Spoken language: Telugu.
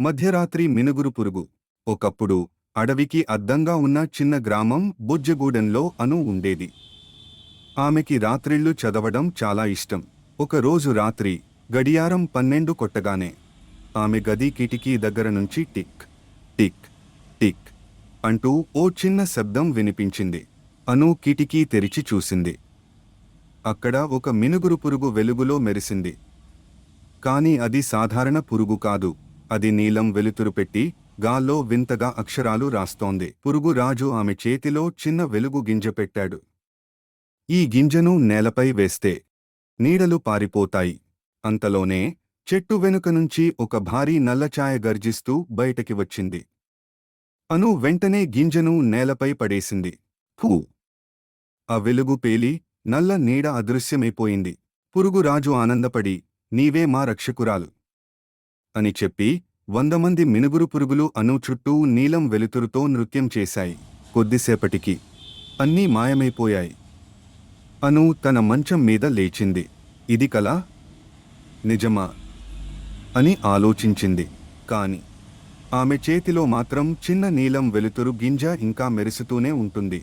మధ్యరాత్రి మినుగురు పురుగు. ఒకప్పుడు అడవికి అద్దంగా ఉన్న చిన్న గ్రామం బుజ్జగూడెంలో అను ఉండేది. ఆమెకి రాత్రిళ్ళు చదవడం చాలా ఇష్టం. ఒక రోజు రాత్రి గడియారం పన్నెండు కొట్టగానే ఆమె గది కిటికీ దగ్గర నుంచి టిక్ టిక్ టిక్ అంటూ ఓ చిన్న శబ్దం వినిపించింది. అను కిటికీ తెరిచి చూసింది. అక్కడ ఒక మినుగురు పురుగు వెలుగులో మెరిసింది. కాని అది సాధారణ పురుగు కాదు. అది నీలం వెలుతురు పెట్టి గాల్లో వింతగా అక్షరాలు రాస్తోంది. పురుగు రాజు ఆమె చేతిలో చిన్న వెలుగు గింజ పెట్టాడు. ఈ గింజను నేలపై వేస్తే నీడలు పారిపోతాయి. అంతలోనే చెట్టు వెనుక నుంచి ఒక భారీ నల్లఛాయ గర్జిస్తూ బయటకి వచ్చింది. అను వెంటనే గింజను నేలపై పడేసింది. ఫూ! ఆ వెలుగు పేలి నల్ల నీడ అదృశ్యమైపోయింది. పురుగురాజు ఆనందపడి నీవే మా రక్షకురాలు. అని చెప్పి వంద మంది మినుగురు పురుగులు అను చుట్టూ నీలం వెలుతురుతో నృత్యం చేశాయి. కొద్దిసేపటికి అన్నీ మాయమైపోయాయి. అను తన మంచం మీద లేచింది. ఇది కలా? నిజమా? అని ఆలోచించింది. కాని ఆమె చేతిలో మాత్రం చిన్న నీలం వెలుతురు గింజ ఇంకా మెరుసుతూనే ఉంటుంది.